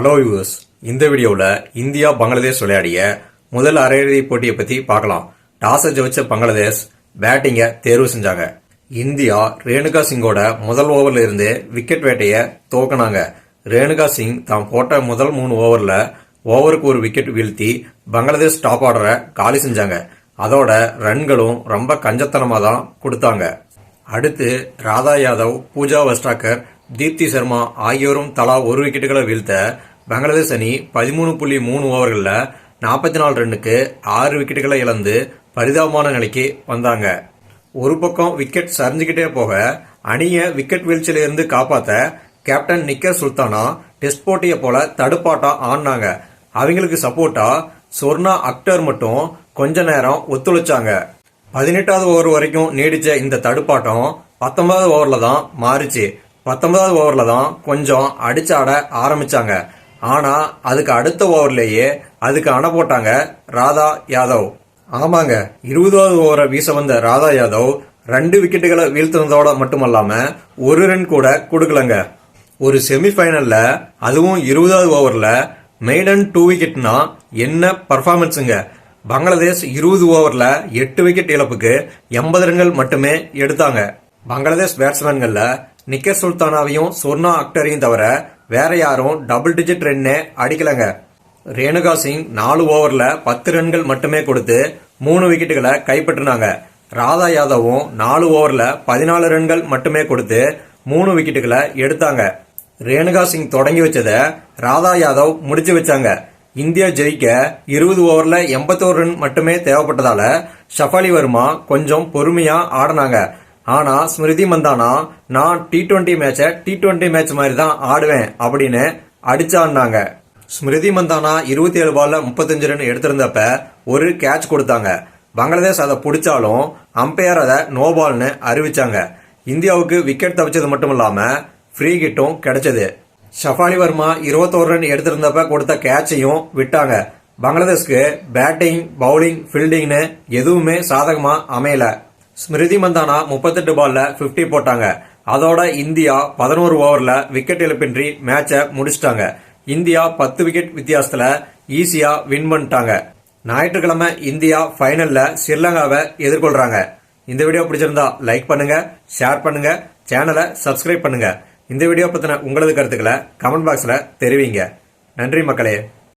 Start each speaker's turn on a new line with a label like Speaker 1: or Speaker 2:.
Speaker 1: Hello use இந்த வீடியோவில் India Bangladesh விளையாடிய முதல் அரையிறுதி போட்டியை பற்றி பார்க்கலாம். டாஸை ஜெயிச்ச பங்களாதேஷ் பேட்டிங்கை தேர்வு செஞ்சாங்க. இந்தியா ரேணுகா சிங்கோட முதல் ஓவரில் இருந்து விக்கெட் வேட்டையை தோக்குனாங்க ரேணுகா சிங் தான் போட்ட முதல் மூணு ஓவரில் ஓவருக்கு ஒரு விக்கெட் வீழ்த்தி பங்களாதேஷ் டாப் ஆர்டரை காலி செஞ்சாங்க. அதோட ரன்களும் ரொம்ப கஞ்சத்தனமாக தான் கொடுத்தாங்க. அடுத்து ராதா யாதவ் பூஜா வஸ்டாக்கர் தீப்தி சர்மா ஆகியோரும் தலா ஒரு விக்கெட்டுகளை வீழ்த்த பங்களாதேஷ் அணி பதிமூணு புள்ளி மூணு ஓவர்களில் நாற்பத்தி நாலு ரன்னுக்கு ஆறு விக்கெட்டுகளை இழந்து பரிதாபமான நிலைக்கு வந்தாங்க. ஒரு பக்கம் விக்கெட் சரிஞ்சுக்கிட்டே போக அணியை விக்கெட் வீழ்ச்சியிலிருந்து காப்பாற்ற கேப்டன் நிக்கர் சுல்தானா டெஸ்ட் போட்டியை போல தடுப்பாட்டம் ஆடினாங்க. அவங்களுக்கு சப்போர்ட்டா சொர்ணா அக்டர் மட்டும் கொஞ்ச நேரம் ஒத்துழைச்சாங்க. பதினெட்டாவது ஓவர் வரைக்கும் நீடிச்ச இந்த தடுப்பாட்டம் பத்தொன்பதாவது ஓவரில் தான் மாறிச்சு. பத்தொன்பதாவது ஓவரில் தான் கொஞ்சம் அடிச்சாட ஆரம்பிச்சாங்க. ஆனால் அதுக்கு அடுத்த ஓவர்லேயே அதுக்கு அணை போட்டாங்க ராதா யாதவ். ஆமாங்க இருபதாவது ஓவரை வீச வந்த ராதா யாதவ் ரெண்டு விக்கெட்டுகளை வீழ்த்தினதோட மட்டுமல்லாமல் ஒரு ரன் கூட கொடுக்கலங்க. ஒரு செமிஃபைனலில் அதுவும் இருபதாவது ஓவரில் மெய்டன் டூ விக்கெட்னா என்ன பர்ஃபார்மன்ஸுங்க பங்களாதேஷ் இருபது ஓவரில் எட்டு விக்கெட் இழப்புக்கு எண்பது ரன்கள் மட்டுமே எடுத்தாங்க. பங்களாதேஷ் பேட்ஸ்மேன்களில் நிக்கர் சுல்தானாவையும் சொர்ணா அக்டரையும் தவிர வேற யாரும் டபுள் டிஜிட் ரன்னே அடிக்கலங்க. ரேணுகா சிங் நாலு ஓவர்ல பத்து ரன்கள் மட்டுமே கொடுத்து மூணு விக்கெட்டுகளை கைப்பற்றினாங்க. ராதா யாதவும் நாலு ஓவர்ல பதினாலு ரன்கள் மட்டுமே கொடுத்து மூணு விக்கெட்டுகளை எடுத்தாங்க. ரேணுகா சிங் தொடங்கி வச்சத ராதா யாதவ் முடிச்சு வச்சாங்க. இந்தியா ஜெயிக்க இருபது ஓவர்ல எண்பத்தோரு ரன் மட்டுமே தேவைப்பட்டதால ஷஃபாலி வர்மா கொஞ்சம் பொறுமையா ஆடினாங்க. ஆனா ஸ்மிருதி மந்தானா நான் டி டுவெண்ட்டி மேட்சை டி டுவெண்ட்டி மேட்ச் மாதிரி தான் ஆடுவேன் அப்படின்னு அடிச்சாடினாங்க ஸ்மிருதி மந்தானா இருபத்தி ஏழு பால்ல முப்பத்தஞ்சு ரன் எடுத்திருந்தப்ப ஒரு கேட்ச் கொடுத்தாங்க. பங்களாதேஷ் அதை பிடிச்சாலும் அம்பையர் அதை நோ பால்னு அறிவிச்சாங்க. இந்தியாவுக்கு விக்கெட் தவிச்சது மட்டும் இல்லாம ஃப்ரீ கிட்டும் கிடைச்சது. ஷஃபாலி வர்மா இருபத்தோரு ரன் எடுத்திருந்தப்ப கொடுத்த கேட்சையும் விட்டாங்க. பங்களாதேஷ்க்கு பேட்டிங் பவுலிங் ஃபீல்டிங்னு எதுவுமே சாதகமா அமையல. ஸ்மிருதி மந்தானா முப்பத்தெட்டு பால்ல 50 போட்டாங்க. அதோட இந்தியா பதினோரு ஓவர்ல விக்கெட் இழப்பின்றி மேட்சை முடிச்சிட்டாங்க. இந்தியா பத்து விக்கெட் வித்தியாசத்துல ஈஸியா வின் பண்ணிட்டாங்க. ஞாயிற்றுக்கிழமை இந்தியா ஃபைனல்ல ஸ்ரீலங்காவை எதிர்கொள்றாங்க. இந்த வீடியோ பிடிச்சிருந்தா லைக் பண்ணுங்க ஷேர் பண்ணுங்க சேனலை சப்ஸ்கிரைப் பண்ணுங்க. இந்த வீடியோ பத்தின உங்களது கருத்துக்களை கமெண்ட் பாக்ஸ்ல தெரிவிங்க. நன்றி மக்களே.